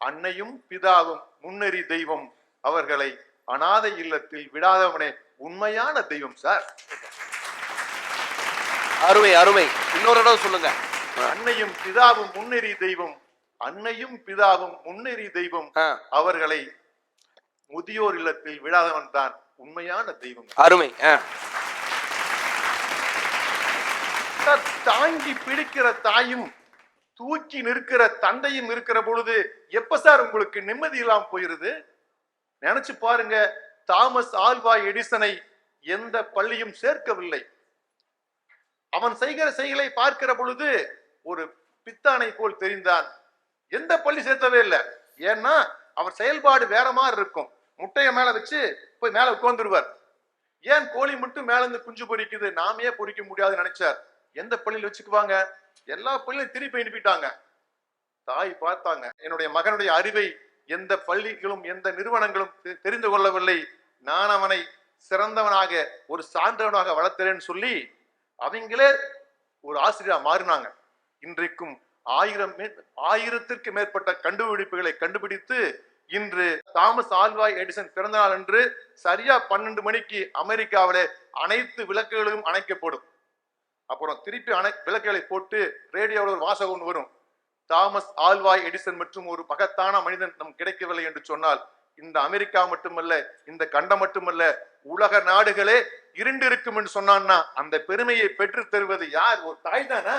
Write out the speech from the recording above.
அன்னையும் பிதாவும் முன்னறி தெய்வம் அவர்களை அனாதை இல்லத்தில் விடாதவனே உண்மையான தெய்வம் சார். அருமை அருமை. இன்னொரு இடம் சொல்லுங்க. அன்னையும் பிதாவும் முன்னேறி தெய்வம் அன்னையும் பிதாவும் முன்னேறி தெய்வம் அவர்களை முதியோர் இல்லத்தில் விடாதவன் தான் உண்மையான தெய்வம். அருமை தாங்கி பிடிக்கிற தாயும் தூக்கி நிற்கிற தந்தையும் இருக்கிற பொழுது எப்ப சார் உங்களுக்கு நிம்மதி இல்லாம போயிருது? நினைச்சு பாருங்க தாமஸ் ஆல்வா எடிசனை எந்த பள்ளியும் சேர்க்கவில்லை. அவன் செய்கிற செயலை பார்க்கிற பொழுது ஒரு பித்தானை போல் தெரிந்தான். எந்த பள்ளி சேர்த்தவே இல்லை. ஏன்னா அவர் செயல்பாடு வேற மாதிரி இருக்கும். முட்டையை மேல வச்சு போய் மேல உட்கார்ந்துருவார் ஏன் கோழி மட்டும் மேல இருந்து குஞ்சு பொரிக்குது நாமே பொரிக்க முடியாதுன்னு நினைச்சார். எந்த பள்ளியில் வச்சுக்குவாங்க? எல்லா பள்ளியிலும் திருப்பி அனுப்பிட்டாங்க. தாய் பார்த்தாங்க என்னுடைய மகனுடைய அறிவை எந்த பள்ளிகளும் எந்த நிறுவனங்களும் தெ- தெரிந்து கொள்ளவில்லை. நான் அவனை சிறந்தவனாக ஒரு சான்றவனாக வளர்த்துறேன்னு சொல்லி அவங்களே ஒரு ஆசிரியர் மாறினாங்க. இன்றைக்கும் ஆயிரம் ஆயிரத்திற்கு மேற்பட்ட கண்டுபிடிப்புகளை கண்டுபிடித்து இன்று தாமஸ் ஆல்வாய் எடிசன் பிறந்த நாள் அன்று சரியா பன்னெண்டு மணிக்கு அமெரிக்காவிலே அனைத்து விளக்குகளும் அணைக்கப்படும். அப்புறம் திருப்பி அணை விளக்குகளை போட்டு ரேடியோவில் ஒரு வாசகம் ஒன்று வரும். தாமஸ் ஆல்வாய் எடிசன் மற்றும் ஒரு மகத்தான மனிதன் நம் கிடைக்கவில்லை என்று சொன்னால் இந்த அமெரிக்கா மட்டுமல்ல இந்த கண்டம் மட்டுமல்ல உலக நாடுகளே இருண்டு இருக்கும் என்று சொன்னான்னா அந்த பெருமையை பெற்று தருவது யார்? ஒரு தாய் தானே?